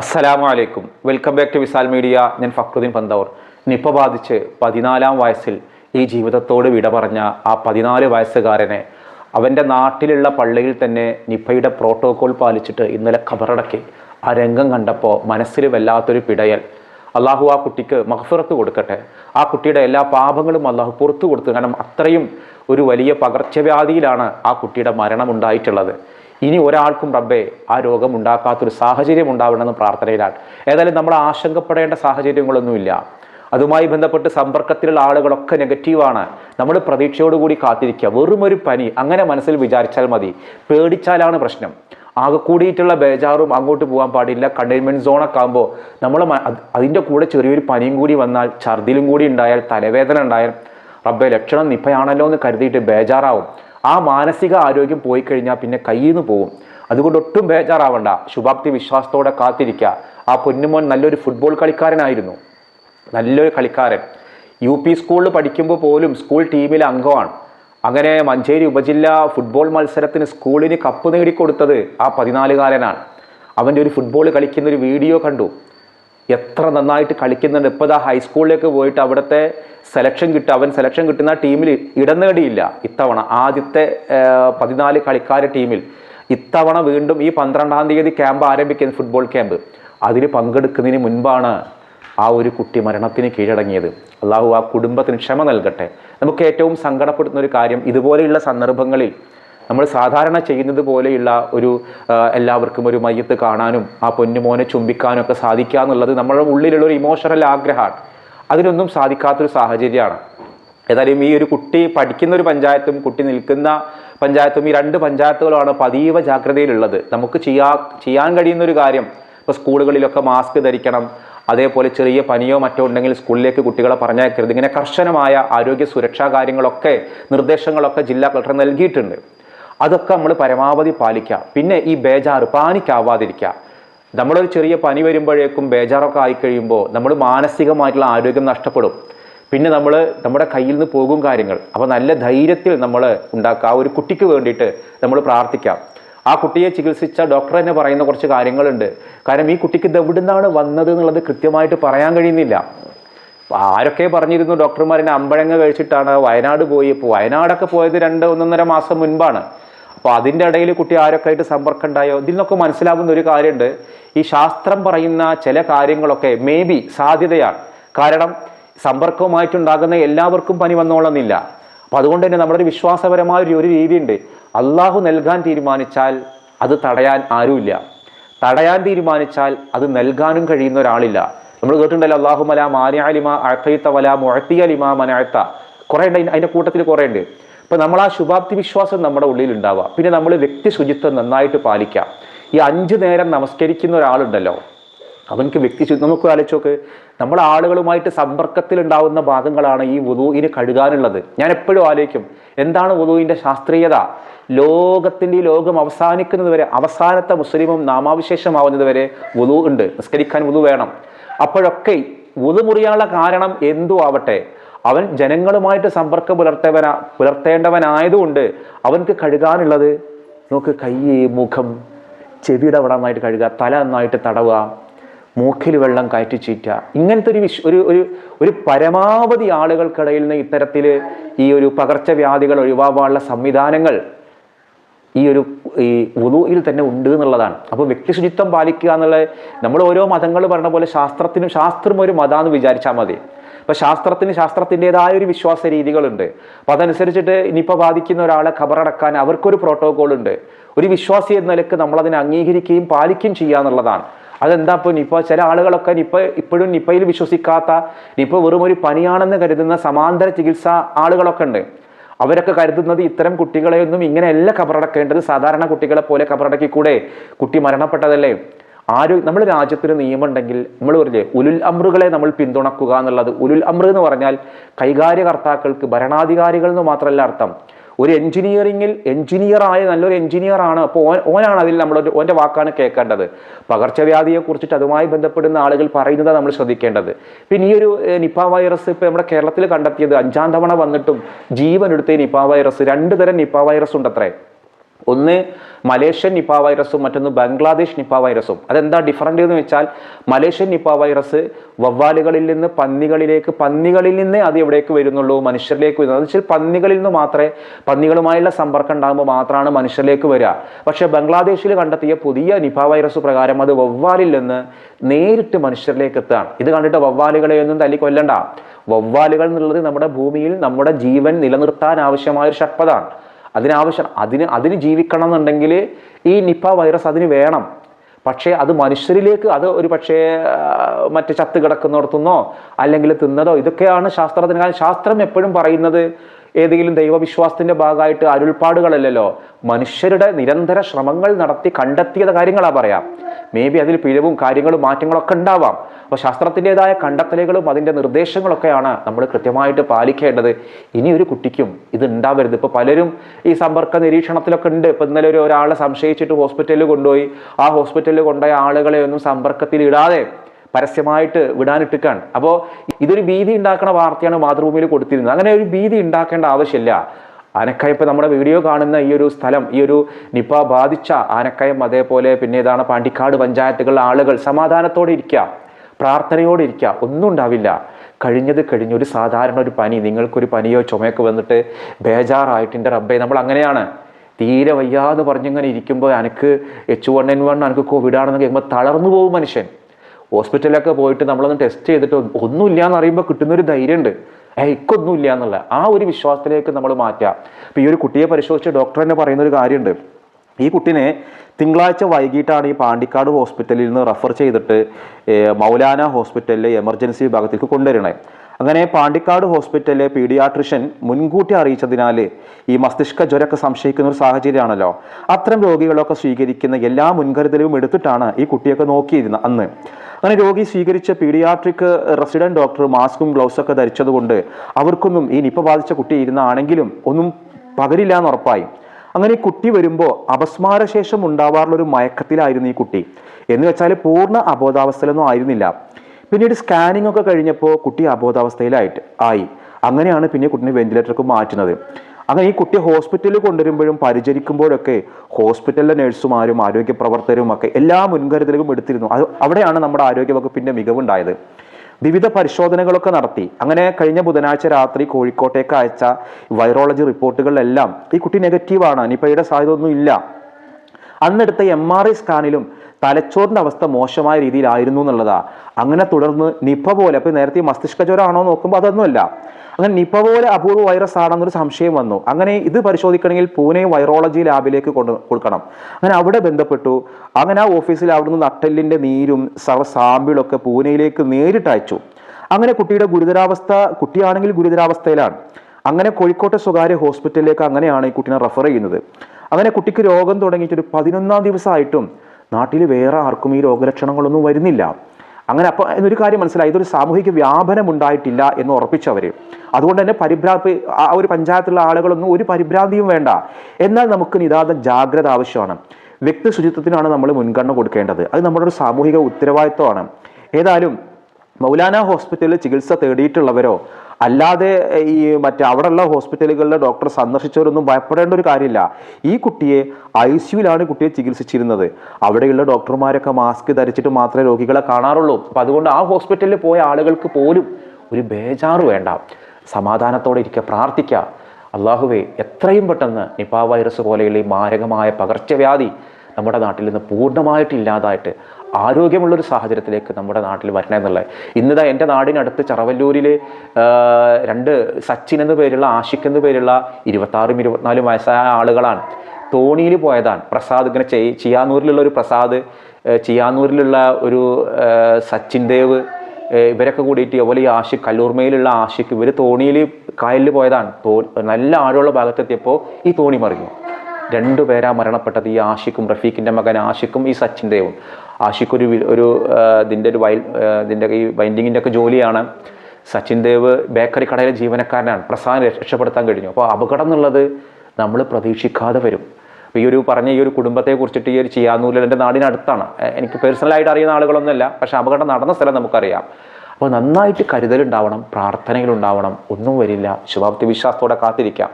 അസ്സലാമു അലൈക്കും. Welcome back to Visal media. ഞാൻ ഫക്രുദ്ദീൻ പന്തവർ. നിപ്പ ബാധിച്ച് പതിനാലാം വയസ്സിൽ ഈ ജീവിതത്തോട് വിട പറഞ്ഞ ആ പതിനാല് വയസ്സുകാരനെ അവന്റെ നാട്ടിലുള്ള പള്ളിയിൽ തന്നെ നിപ്പയുടെ പ്രോട്ടോകോൾ പാലിച്ചിട്ട് ഇന്നലെ ഖബറടക്കി. ആ രംഗം കണ്ടപ്പോൾ മനസ്സിൽ വല്ലാത്തൊരു പിടയൽ. അള്ളാഹു ആ കുട്ടിക്ക് മഹഫിറത്ത് കൊടുക്കട്ടെ. ആ കുട്ടിയുടെ എല്ലാ പാപങ്ങളും അള്ളാഹു പുറത്തു കൊടുത്തു. കാരണം അത്രയും ഒരു വലിയ പകർച്ചവ്യാധിയിലാണ് ആ കുട്ടിയുടെ മരണം ഉണ്ടായിട്ടുള്ളത്. ഇനി ഒരാൾക്കും റബ്ബെ ആ രോഗം ഉണ്ടാക്കാത്തൊരു സാഹചര്യം ഉണ്ടാവണമെന്ന് പ്രാർത്ഥനയിലാണ്. ഏതായാലും നമ്മൾ ആശങ്കപ്പെടേണ്ട സാഹചര്യങ്ങളൊന്നുമില്ല. അതുമായി ബന്ധപ്പെട്ട് സമ്പർക്കത്തിലുള്ള ആളുകളൊക്കെ നെഗറ്റീവാണ്. നമ്മൾ പ്രതീക്ഷയോടുകൂടി കാത്തിരിക്കുക. വെറും ഒരു പനി അങ്ങനെ മനസ്സിൽ വിചാരിച്ചാൽ മതി. പേടിച്ചാലാണ് പ്രശ്നം. ആകെ കൂടിയിട്ടുള്ള ബേജാറും അങ്ങോട്ട് പോകാൻ പാടില്ല. കണ്ടെയ്ൻമെന്റ് സോണൊക്കെ ആകുമ്പോൾ നമ്മൾ അതിന്റെ കൂടെ ചെറിയൊരു പനിയും കൂടി വന്നാൽ ഛർദിലും കൂടി ഉണ്ടായാൽ തലവേദന ഉണ്ടായാൽ റബ്ബെ ലക്ഷണം നിപ്പയാണല്ലോ എന്ന് കരുതിയിട്ട് ബേജാറാവും. ആ മാനസിക ആരോഗ്യം പോയി കഴിഞ്ഞാൽ പിന്നെ കയ്യിൽ നിന്ന് പോകും അതുകൊണ്ട് ഒട്ടും ബേജാറാവണ്ട. ശുഭാപ്തി വിശ്വാസത്തോടെ കാത്തിരിക്കുക ആ പൊന്നുമോൻ നല്ലൊരു ഫുട്ബോൾ കളിക്കാരനായിരുന്നു. നല്ലൊരു കളിക്കാരൻ. യു പി സ്കൂളിൽ പഠിക്കുമ്പോൾ പോലും സ്കൂൾ ടീമിലെ അംഗമാണ്. അങ്ങനെ മഞ്ചേരി ഉപജില്ല ഫുട്ബോൾ മത്സരത്തിന് സ്കൂളിന് കപ്പ് നേടിക്കൊടുത്തത് ആ പതിനാലുകാരനാണ്. അവന്റെ ഒരു ഫുട്ബോൾ കളിക്കുന്ന ഒരു വീഡിയോ കണ്ടു. എത്ര നന്നായിട്ട് കളിക്കുന്നുണ്ട്. ഇപ്പോൾ ദാ ഹൈസ്കൂളിലേക്ക് പോയിട്ട് അവിടുത്തെ സെലക്ഷൻ കിട്ടുക അവൻ സെലക്ഷൻ കിട്ടുന്ന ടീമിൽ ഇടം നേടിയില്ല ഇത്തവണ. ആദ്യത്തെ പതിനാല് കളിക്കാരെ ടീമിൽ ഇത്തവണ വീണ്ടും ഈ പന്ത്രണ്ടാം തീയതി ക്യാമ്പ് ആരംഭിക്കുന്നത് ഫുട്ബോൾ ക്യാമ്പ് അതിൽ പങ്കെടുക്കുന്നതിന് മുൻപാണ് ആ ഒരു കുട്ടി മരണത്തിന് കീഴടങ്ങിയത്. അള്ളാഹു ആ കുടുംബത്തിന് ക്ഷമ നൽകട്ടെ. നമുക്ക് ഏറ്റവും സങ്കടപ്പെടുന്ന ഒരു കാര്യം ഇതുപോലെയുള്ള സന്ദർഭങ്ങളിൽ നമ്മൾ സാധാരണ ചെയ്യുന്നത് പോലെയുള്ള ഒരു എല്ലാവർക്കും ഒരു മയ്യത്ത് കാണാനും ആ പൊന്നുമോനെ ചുംബിക്കാനും ഒക്കെ സാധിക്കുക എന്നുള്ളത് നമ്മുടെ ഉള്ളിലുള്ള ഒരു ഇമോഷണൽ ആഗ്രഹമാണ്. അതിനൊന്നും സാധിക്കാത്തൊരു സാഹചര്യമാണ്. ഏതായാലും ഈ ഒരു കുട്ടി പഠിക്കുന്ന ഒരു പഞ്ചായത്തും കുട്ടി നിൽക്കുന്ന പഞ്ചായത്തും ഈ രണ്ട് പഞ്ചായത്തുകളാണ് പതീവ ജാഗ്രതയിലുള്ളത്. നമുക്ക് ചെയ്യാ ചെയ്യാൻ കഴിയുന്ന ഒരു കാര്യം ഇപ്പോൾ സ്കൂളുകളിലൊക്കെ മാസ്ക് ധരിക്കണം അതേപോലെ ചെറിയ പനിയോ മറ്റോ ഉണ്ടെങ്കിൽ സ്കൂളിലേക്ക് കുട്ടികളെ പറഞ്ഞയക്കരുത്. ഇങ്ങനെ കർശനമായ ആരോഗ്യ സുരക്ഷാ കാര്യങ്ങളൊക്കെ നിർദ്ദേശങ്ങളൊക്കെ ജില്ലാ കളക്ടർ നൽകിയിട്ടുണ്ട്. അതൊക്കെ നമ്മൾ പരമാവധി പാലിക്കുക പിന്നെ ഈ ബേജാറ് പാനിക്കാവാതിരിക്കുക നമ്മളൊരു ചെറിയ പനി വരുമ്പോഴേക്കും ബേജാറൊക്കെ ആയിക്കഴിയുമ്പോൾ നമ്മൾ മാനസികമായിട്ടുള്ള ആരോഗ്യം നഷ്ടപ്പെടും. പിന്നെ നമ്മൾ നമ്മുടെ കയ്യിൽ നിന്ന് പോകും കാര്യങ്ങൾ. അപ്പോൾ നല്ല ധൈര്യത്തിൽ നമ്മൾ ഉണ്ടാക്കുക ആ ഒരു കുട്ടിക്ക് വേണ്ടിയിട്ട് നമ്മൾ പ്രാർത്ഥിക്കാം. ആ കുട്ടിയെ ചികിത്സിച്ച ഡോക്ടർ തന്നെ പറയുന്ന കുറച്ച് കാര്യങ്ങളുണ്ട്. കാരണം ഈ കുട്ടിക്ക് ഇത് എവിടുന്നാണ് വന്നത് എന്നുള്ളത് കൃത്യമായിട്ട് പറയാൻ കഴിയുന്നില്ല. ആരൊക്കെ പറഞ്ഞിരുന്നു ഡോക്ടർമാരിനെ അമ്പഴങ്ങ കഴിച്ചിട്ടാണ് വയനാട് പോയി. വയനാടൊക്കെ പോയത് രണ്ട് ഒന്നൊന്നര മാസം മുൻപാണ്. അപ്പോൾ അതിന്റെ ഇടയിൽ കുട്ടി ആരൊക്കെ ആയിട്ട് സമ്പർക്കം ഉണ്ടായോ? ഇതിൽ നിന്നൊക്കെ മനസ്സിലാകുന്ന ഒരു കാര്യമുണ്ട്. ഈ ശാസ്ത്രം പറയുന്ന ചില കാര്യങ്ങളൊക്കെ മേ ബി സാധ്യതയാണ്. കാരണം സമ്പർക്കവുമായിട്ടുണ്ടാകുന്ന എല്ലാവർക്കും പനി വന്നോളന്നില്ല. അപ്പം അതുകൊണ്ട് തന്നെ നമ്മുടെ ഒരു വിശ്വാസപരമായ ഒരു രീതി രീതിയുണ്ട്. അള്ളാഹു നൽകാൻ തീരുമാനിച്ചാൽ അത് തടയാൻ ആരുമില്ല. തടയാൻ തീരുമാനിച്ചാൽ അത് നൽകാനും കഴിയുന്ന ഒരാളില്ല. നമ്മൾ കേട്ടിട്ടുണ്ടല്ലോ അള്ളാഹു മല മാനിയാലിമ അഴത്തയ്ത്ത വല മുഴത്തിയലിമ മനഴത്ത കുറേ ഉണ്ട് അതിന്റെ കൂട്ടത്തിൽ കുറേ ഉണ്ട്. അപ്പം നമ്മൾ ആ ശുഭാപ്തി വിശ്വാസം നമ്മുടെ ഉള്ളിൽ ഉണ്ടാവുക പിന്നെ നമ്മൾ വ്യക്തി ശുചിത്വം നന്നായിട്ട് പാലിക്കുക. ഈ അഞ്ചു നേരം നമസ്കരിക്കുന്ന ഒരാളുണ്ടല്ലോ. അവനക്ക് വ്യക്തി നമുക്ക് ആലോചിച്ച് നോക്ക്. നമ്മൾ ആളുകളുമായിട്ട് സമ്പർക്കത്തിൽ ഉണ്ടാവുന്ന ഭാഗങ്ങളാണ് ഈ വധുവിന് കഴുകാനുള്ളത്. ഞാൻ എപ്പോഴും ആലോചിക്കും എന്താണ് വധുവിന്റെ ശാസ്ത്രീയത? ലോകത്തിന്റെ ഈ ലോകം അവസാനിക്കുന്നതുവരെ അവസാനത്തെ മുസ്ലിമും നാമാവിശേഷമാവുന്നത് വരെ വധു ഉണ്ട്. നിസ്കരിക്കാൻ വധു വേണം. അപ്പോഴൊക്കെ വധു മുറിയാനുള്ള കാരണം എന്തു ആവട്ടെ അവൻ ജനങ്ങളുമായിട്ട് സമ്പർക്കം പുലർത്തവനാ പുലർത്തേണ്ടവനായതുകൊണ്ട് അവൻക്ക് കഴുകാനുള്ളത് നോക്ക് കൈ മുഖം ചെവിയുടെ അവിടെ നന്നായിട്ട് കഴുകുക തല നന്നായിട്ട് തടവുക മൂക്കിൽ വെള്ളം കയറ്റി ചീറ്റുക ഇങ്ങനത്തെ ഒരു വിശ് ഒരു ഒരു ഒരു പരമാവധി ആളുകൾക്കിടയിൽ നിന്ന് ഇത്തരത്തിൽ ഈ ഒരു പകർച്ചവ്യാധികൾ ഒഴിവാക്കാനുള്ള സംവിധാനങ്ങൾ ഈ ഒരു ഈ ഉദുയിൽ തന്നെ ഉണ്ട് എന്നുള്ളതാണ്. അപ്പോൾ വ്യക്തി ശുചിത്വം പാലിക്കുക എന്നുള്ളത് നമ്മൾ ഓരോ മതങ്ങൾ പറഞ്ഞ പോലെ ശാസ്ത്രത്തിനും ശാസ്ത്രം ഒരു മതമാണെന്ന് വിചാരിച്ചാൽ മതി. അപ്പോൾ ശാസ്ത്രത്തിന് ശാസ്ത്രത്തിന്റെതായ ഒരു വിശ്വാസ രീതികളുണ്ട്. അപ്പോൾ അതനുസരിച്ചിട്ട് ഇനിയിപ്പോൾ ബാധിക്കുന്ന ഒരാളെ ഖബറടക്കാൻ അവർക്കൊരു പ്രോട്ടോകോൾ ഉണ്ട്. ഒരു വിശ്വാസി എന്ന നിലയ്ക്ക് നമ്മളതിനെ അംഗീകരിക്കുകയും പാലിക്കുകയും ചെയ്യുക എന്നുള്ളതാണ്. അതെന്താ ഇപ്പോൾ നിപ്പ ചില ആളുകളൊക്കെ നിപ്പ ഇപ്പോഴും നിപ്പയിൽ വിശ്വസിക്കാത്ത നിപ്പ വെറും ഒരു പനിയാണെന്ന് കരുതുന്ന സമാന്തര ചികിത്സ ആളുകളൊക്കെ ഉണ്ട്. അവരൊക്കെ കരുതുന്നത് ഇത്തരം കുട്ടികളെയൊന്നും ഇങ്ങനെയല്ല കബറടക്കേണ്ടത് സാധാരണ കുട്ടികളെ പോലെ കബറടക്കി കൂടെ കുട്ടി മരണപ്പെട്ടതല്ലേ? ആര് നമ്മുടെ രാജ്യത്തിന് നിയമം ഉണ്ടെങ്കിൽ നമ്മൾ പറഞ്ഞേ ഉലുൽ അമ്രുകളെ നമ്മൾ പിന്തുണക്കുക എന്നുള്ളത്. ഉലുൽ അമ്ര എന്ന് പറഞ്ഞാൽ കൈകാര്യകർത്താക്കൾക്ക് ഭരണാധികാരികൾ എന്ന് മാത്രമല്ല അർത്ഥം. ഒരു എഞ്ചിനീയറിംഗിൽ എഞ്ചിനീയർ ആയ നല്ലൊരു എഞ്ചിനീയർ ആണ് അപ്പോൾ ഓൻ ഓനാണ് അതിൽ നമ്മൾ ഓന്റെ വാക്കാണ് കേൾക്കേണ്ടത്. പകർച്ചവ്യാധിയെ കുറിച്ചിട്ട് അതുമായി ബന്ധപ്പെടുന്ന ആളുകൾ പറയുന്നത് നമ്മൾ ശ്രദ്ധിക്കേണ്ടത്. പിന്നെ ഈ ഒരു നിപ്പ വൈറസ് ഇപ്പോൾ നമ്മുടെ കേരളത്തിൽ കണ്ടെത്തിയത് അഞ്ചാം തവണ വന്നിട്ടും ഈ നിപ്പ വൈറസ്. രണ്ട് തരം നിപ്പ വൈറസ് ഉണ്ടത്രേ. ഒന്ന് മലേഷ്യൻ നിപ്പ വൈറസും മറ്റൊന്ന് ബംഗ്ലാദേശ് നിപ്പ വൈറസും. അതെന്താ ഡിഫറന്റ് എന്ന് വെച്ചാൽ മലേഷ്യൻ നിപ്പ വൈറസ് വവ്വാലുകളിൽ നിന്ന് പന്നികളിലേക്ക് പന്നികളിൽ നിന്ന് അത് എവിടേക്ക് വരുന്നുള്ളൂ? മനുഷ്യരിലേക്ക് വരുന്നത് എന്ന് വെച്ചാൽ പന്നികളിൽ നിന്ന് മാത്രമേ പന്നികളുമായുള്ള സമ്പർക്കം ഉണ്ടാകുമ്പോൾ മാത്രമാണ് മനുഷ്യരിലേക്ക് വരിക. പക്ഷെ ബംഗ്ലാദേശിൽ കണ്ടെത്തിയ പുതിയ നിപ്പ വൈറസ് പ്രകാരം അത് വവ്വാലിൽ നിന്ന് നേരിട്ട് മനുഷ്യരിലേക്ക് എത്തുകയാണ്. ഇത് കണ്ടിട്ട് വവ്വാലുകളെ ഒന്നും തല്ലി കൊല്ലണ്ട വവ്വാലുകൾ എന്നുള്ളത് നമ്മുടെ ഭൂമിയിൽ നമ്മുടെ ജീവൻ നിലനിർത്താൻ ആവശ്യമായ ഒരു ഷഡ്പതാണ് അതിനാവശ്യം അതിന് അതിന് ജീവിക്കണം എന്നുണ്ടെങ്കിൽ ഈ നിപ്പ വൈറസ് അതിന് വേണം. പക്ഷേ അത് മനുഷ്യരിലേക്ക് അത് ഒരു പക്ഷേ മറ്റ് ചത്ത് കിടക്കുന്നിടത്തുനിന്നോ അല്ലെങ്കിൽ തിന്നതോ ഇതൊക്കെയാണ് ശാസ്ത്രത്തിന് കാരണം ശാസ്ത്രം എപ്പോഴും പറയുന്നത്. ഏതെങ്കിലും ദൈവവിശ്വാസത്തിന്റെ ഭാഗമായിട്ട് അരുൾപ്പാടുകളല്ലല്ലോ. മനുഷ്യരുടെ നിരന്തര ശ്രമങ്ങൾ നടത്തി കണ്ടെത്തിയത് കാര്യങ്ങളാ പറയാം. മേ ബി അതിൽ പിഴവും കാര്യങ്ങളും മാറ്റങ്ങളൊക്കെ ഉണ്ടാവാം. അപ്പോൾ ശാസ്ത്രത്തിന്റെതായ കണ്ടെത്തലുകളും അതിന്റെ നിർദ്ദേശങ്ങളൊക്കെയാണ് നമ്മൾ കൃത്യമായിട്ട് പാലിക്കേണ്ടത്. ഇനി ഒരു കുട്ടിക്കും ഇത് ഉണ്ടാവരുത്. ഇപ്പോൾ പലരും ഈ സമ്പർക്ക നിരീക്ഷണത്തിലൊക്കെ ഉണ്ട്. ഇപ്പം ഇന്നലെ ഒരു ഒരാളെ സംശയിച്ചിട്ട് ഹോസ്പിറ്റലിൽ കൊണ്ടുപോയി. ആ ഹോസ്പിറ്റലിൽ കൊണ്ടുപോയ ആളുകളെ ഒന്നും സമ്പർക്കത്തിൽ ഇടാതെ പരസ്യമായിട്ട് വിടാനിട്ടിക്കാണ്. അപ്പോൾ ഇതൊരു ഭീതി ഉണ്ടാക്കുന്ന വാർത്തയാണ് മാതൃഭൂമിയിൽ കൊടുത്തിരുന്നത്. അങ്ങനെ ഒരു ഭീതി ഉണ്ടാക്കേണ്ട ആവശ്യമില്ല. ആനക്കയം ഇപ്പം നമ്മുടെ വീഡിയോ കാണുന്ന ഈ ഒരു സ്ഥലം ഈ ഒരു നിപ ബാധിച്ച ആനക്കയം അതേപോലെ പിന്നെ ഇതാണ് പാണ്ടിക്കാട് പഞ്ചായത്തുകളിലെ ആളുകൾ സമാധാനത്തോടെ ഇരിക്കുക പ്രാർത്ഥനയോടെ ഇരിക്കുക ഒന്നും ഉണ്ടാവില്ല. കഴിഞ്ഞത് കഴിഞ്ഞ് ഒരു സാധാരണ ഒരു പനി നിങ്ങൾക്കൊരു പനിയോ ചുമയൊക്കെ വന്നിട്ട് ബേജാറായിട്ടിന്റെ റബ്ബേ നമ്മൾ അങ്ങനെയാണ്. തീരെ വയ്യാതെ പറഞ്ഞിങ്ങനെ ഇരിക്കുമ്പോൾ എനിക്ക് എച്ച് വൺ എൻ വൺ എനിക്ക് കോവിഡ് ആണെന്ന് കേൾക്കുമ്പോൾ തളർന്നു പോകും മനുഷ്യൻ. ഹോസ്പിറ്റലിലൊക്കെ പോയിട്ട് നമ്മളൊന്ന് ടെസ്റ്റ് ചെയ്തിട്ട് ഒന്നുമില്ല എന്ന് അറിയുമ്പോൾ കിട്ടുന്നൊരു ധൈര്യമുണ്ട് ഇല്ല എന്നുള്ള ആ ഒരു വിശ്വാസത്തിലേക്ക് നമ്മൾ മാറ്റുക അപ്പോൾ ഈ ഒരു കുട്ടിയെ പരിശോധിച്ച് ഡോക്ടർ തന്നെ പറയുന്ന ഒരു കാര്യമുണ്ട് ഈ കുട്ടിനെ തിങ്കളാഴ്ച വൈകിട്ടാണ് ഈ പാണ്ടിക്കാട് ഹോസ്പിറ്റലിൽ നിന്ന് റെഫർ ചെയ്തിട്ട് മൗലാന ഹോസ്പിറ്റലിലെ എമർജൻസി വിഭാഗത്തിലേക്ക് കൊണ്ടുവരണേ അങ്ങനെ പാണ്ടിക്കാട് ഹോസ്പിറ്റലിലെ പീഡിയാട്രിഷ്യൻ മുൻകൂട്ടി അറിയിച്ചതിനാൽ ഈ മസ്തിഷ്ക ജ്വരമൊക്കെ സംശയിക്കുന്ന ഒരു സാഹചര്യമാണല്ലോ. അത്തരം രോഗികളൊക്കെ സ്വീകരിക്കുന്ന എല്ലാ മുൻകരുതലും എടുത്തിട്ടാണ് ഈ കുട്ടിയൊക്കെ നോക്കിയിരുന്നത് അന്ന്. അങ്ങനെ രോഗി സ്വീകരിച്ച പീഡിയാട്രിക് റെസിഡന്റ് ഡോക്ടർ മാസ്കും ഗ്ലൗസും ഒക്കെ ധരിച്ചതുകൊണ്ട് അവർക്കൊന്നും ഈ നിപ്പ ബാധിച്ച കുട്ടി ഇരുന്നാണെങ്കിലും ഒന്നും പകരില്ല എന്ന് ഉറപ്പായി. അങ്ങനെ ഈ കുട്ടി വരുമ്പോൾ അപസ്മാരശേഷം ഉണ്ടാവാറുള്ള ഒരു മയക്കത്തിലായിരുന്നു ഈ കുട്ടി. എന്ന് വെച്ചാൽ പൂർണ അബോധാവസ്ഥയിലൊന്നും ആയിരുന്നില്ല. പിന്നീട് സ്കാനിംഗ് ഒക്കെ കഴിഞ്ഞപ്പോൾ കുട്ടി അബോധാവസ്ഥയിലായിട്ട് ആയി. അങ്ങനെയാണ് പിന്നെ കുട്ടിനെ വെന്റിലേറ്റർക്ക് മാറ്റുന്നത്. അങ്ങനെ ഈ കുട്ടിയെ ഹോസ്പിറ്റലിൽ കൊണ്ടുവരുമ്പോഴും പരിചരിക്കുമ്പോഴൊക്കെ ഹോസ്പിറ്റലിലെ നഴ്സുമാരും ആരോഗ്യ പ്രവർത്തകരും ഒക്കെ എല്ലാ മുൻകരുതലുകളും എടുത്തിരുന്നു. അത് അവിടെയാണ് നമ്മുടെ ആരോഗ്യ വകുപ്പിന്റെ മികവുണ്ടായത്. വിവിധ പരിശോധനകളൊക്കെ നടത്തി. അങ്ങനെ കഴിഞ്ഞ ബുധനാഴ്ച രാത്രി കോഴിക്കോട്ടേക്ക് അയച്ച വൈറോളജി റിപ്പോർട്ടുകളിലെല്ലാം ഈ കുട്ടി നെഗറ്റീവാണ് നിപ്പയുടെ സാധ്യത ഒന്നും ഇല്ല. അന്നെടുത്ത എം ആർ ഐ സ്കാനിലും തലച്ചോറിന്റെ അവസ്ഥ മോശമായ രീതിയിലായിരുന്നു എന്നുള്ളതാ. അങ്ങനെ തുടർന്ന് നിപ്പ പോലെ അപ്പൊ നേരത്തെ മസ്തിഷ്ക ജ്വരമാണോ നോക്കുമ്പോൾ അതൊന്നുമല്ല. അങ്ങനെ നിപ്പ പോലെ അപൂർവ വൈറസ് ആണെന്നൊരു സംശയം വന്നു. അങ്ങനെ ഇത് പരിശോധിക്കണമെങ്കിൽ പൂനെ വൈറോളജി ലാബിലേക്ക് കൊണ്ട് കൊടുക്കണം. അങ്ങനെ അവിടെ ബന്ധപ്പെട്ടു. അങ്ങനെ ആ ഓഫീസിൽ അവിടുന്ന് നട്ടെല്ലിന്റെ നീരും സർവ സാമ്പിളൊക്കെ പൂനെയിലേക്ക് നേരിട്ട് അയച്ചു. അങ്ങനെ കുട്ടിയുടെ ഗുരുതരാവസ്ഥ കുട്ടിയാണെങ്കിൽ ഗുരുതരാവസ്ഥയിലാണ്. അങ്ങനെ കോഴിക്കോട്ടെ സ്വകാര്യ ഹോസ്പിറ്റലിലേക്ക് അങ്ങനെയാണ് ഈ കുട്ടീനെ റെഫർ ചെയ്യുന്നത്. അങ്ങനെ കുട്ടിക്ക് രോഗം തുടങ്ങിയിട്ട് ഒരു പതിനൊന്നാം ദിവസമായിട്ടും നാട്ടിൽ വേറെ ആർക്കും ഈ രോഗലക്ഷണങ്ങളൊന്നും വരുന്നില്ല. അങ്ങനെ അപ്പോൾ എന്നൊരു കാര്യം മനസ്സിലായി. ഇതൊരു സാമൂഹിക വ്യാപനം ഉണ്ടായിട്ടില്ല എന്ന് ഉറപ്പിച്ചവർ അതുകൊണ്ട് തന്നെ പരിഭ്രാ ആ ഒരു പഞ്ചായത്തിലുള്ള ആളുകളൊന്നും ഒരു പരിഭ്രാന്തിയും വേണ്ട. എന്നാൽ നമുക്ക് നിതാന്തം ജാഗ്രത ആവശ്യമാണ്. വ്യക്തി ശുചിത്വത്തിനാണ് നമ്മൾ മുൻഗണന കൊടുക്കേണ്ടത്. അത് നമ്മുടെ ഒരു സാമൂഹിക ഉത്തരവാദിത്വമാണ്. ഏതായാലും മൗലാന ഹോസ്പിറ്റലിൽ ചികിത്സ തേടിയിട്ടുള്ളവരോ അല്ലാതെ ഈ മറ്റേ അവിടെയുള്ള ഹോസ്പിറ്റലുകളിലെ ഡോക്ടർ സന്ദർശിച്ചവരൊന്നും ഭയപ്പെടേണ്ട ഒരു കാര്യമില്ല. ഈ കുട്ടിയെ ഐ സിയുലാണ് കുട്ടിയെ ചികിത്സിച്ചിരുന്നത്. അവിടെയുള്ള ഡോക്ടർമാരൊക്കെ മാസ്ക് ധരിച്ചിട്ട് മാത്രമേ രോഗികളെ കാണാറുള്ളൂ. അപ്പം അതുകൊണ്ട് ആ ഹോസ്പിറ്റലിൽ പോയ ആളുകൾക്ക് പോലും ഒരു ബേജാറ് വേണ്ട. സമാധാനത്തോടെ ഇരിക്കുക പ്രാർത്ഥിക്കുക. അള്ളാഹുവെ എത്രയും പെട്ടെന്ന് നിപ വൈറസ് പോലെയുള്ള ഈ മാരകമായ പകർച്ചവ്യാധി നമ്മുടെ നാട്ടിൽ നിന്ന് പൂർണമായിട്ട് ഇല്ലാതായിട്ട് ആരോഗ്യമുള്ളൊരു സാഹചര്യത്തിലേക്ക് നമ്മുടെ നാട്ടിൽ വരണം എന്നുള്ളത്. ഇന്നിതാ എന്റെ നാടിനടുത്ത് ചറവല്ലൂരിൽ രണ്ട് സച്ചിൻ എന്ന പേരുള്ള ആഷിഖ് എന്ന പേരുള്ള ഇരുപത്താറും ഇരുപത്തിനാലും വയസ്സായ ആളുകളാണ്. തോണിയിൽ പോയതാണ്. പ്രസാദ് ഇങ്ങനെ ചെയ് ചിയാനൂരിലുള്ള ഒരു പ്രസാദ് ചിയാനൂരിലുള്ള ഒരു സച്ചിൻ ദേവ് ഇവരൊക്കെ കൂടിയിട്ട് അതുപോലെ ഈ ആഷിഖ് കല്ലൂർമയിലുള്ള ആഷിഖ് ഇവർ തോണിയിൽ കായലിൽ പോയതാണ്. തോ നല്ല ആഴമുള്ള ഭാഗത്തെത്തിയപ്പോൾ ഈ തോണി മറിഞ്ഞു. രണ്ടു പേരാ മരണപ്പെട്ടത് ഈ ആഷിഖും റഫീഖിന്റെ മകൻ ആഷിഖും ഈ സച്ചിൻ ദേവും. ആഷിഖ് ഒരു വി- ഇതിന്റെ ഒരു ഏഹ് ഇതിന്റെ ഈ ബൈൻഡിങ്ങിന്റെ ഒക്കെ ജോലിയാണ് സച്ചിൻ ദേവ് ബേക്കറി കടയിലെ ജീവനക്കാരനാണ്. പ്രസാദ് രക്ഷപ്പെടുത്താൻ കഴിഞ്ഞു. അപ്പോൾ അപകടം എന്നുള്ളത് നമ്മൾ പ്രതീക്ഷിക്കാതെ വരും. ഈ ഒരു പറഞ്ഞ ഈ ഒരു കുടുംബത്തെ കുറിച്ചിട്ട് ഈ ഒരു ചെയ്യാന്നൂല എന്റെ നാടിനടുത്താണ്. എനിക്ക് പേഴ്സണലായിട്ട് അറിയുന്ന ആളുകളൊന്നുമല്ല. പക്ഷെ അപകടം നടന്ന സ്ഥലം നമുക്കറിയാം. അപ്പോൾ നന്നായിട്ട് കരുതലുണ്ടാവണം പ്രാർത്ഥനകളുണ്ടാവണം ഒന്നും വരില്ല. ശുഭാപ്തി വിശ്വാസത്തോടെ കാത്തിരിക്കാം.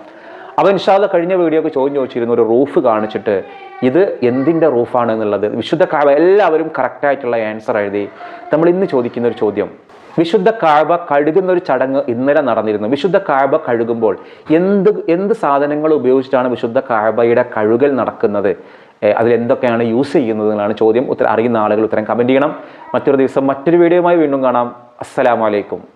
അപ്പോൾ ഇൻഷാല്ല കഴിഞ്ഞ വീഡിയോക്ക് ചോദിച്ചു ചോദിച്ചിരുന്നു ഒരു റൂഫ് കാണിച്ചിട്ട് ഇത് എന്തിന്റെ റൂഫാണ് എന്നുള്ളത്? വിശുദ്ധ കാഴ്വ എല്ലാവരും കറക്റ്റായിട്ടുള്ള ആൻസർ എഴുതി. നമ്മൾ ഇന്ന് ചോദിക്കുന്ന ഒരു ചോദ്യം. വിശുദ്ധ കാഴ്വ കഴുകുന്ന ഒരു ചടങ്ങ് ഇന്നലെ നടന്നിരുന്നു. വിശുദ്ധ കാഴ്വ കഴുകുമ്പോൾ എന്ത് എന്ത് സാധനങ്ങൾ ഉപയോഗിച്ചിട്ടാണ് വിശുദ്ധ കാഴ്വയുടെ കഴുകൽ നടക്കുന്നത്? അതിൽ എന്തൊക്കെയാണ് യൂസ് ചെയ്യുന്നത് എന്നാണ് ചോദ്യം. ഉത്തരം അറിയുന്ന ആളുകൾ ഉത്തരം കമന്റ് ചെയ്യണം. മറ്റൊരു ദിവസം മറ്റൊരു വീഡിയോയുമായി വീണ്ടും കാണാം. അസ്സലാമലൈക്കും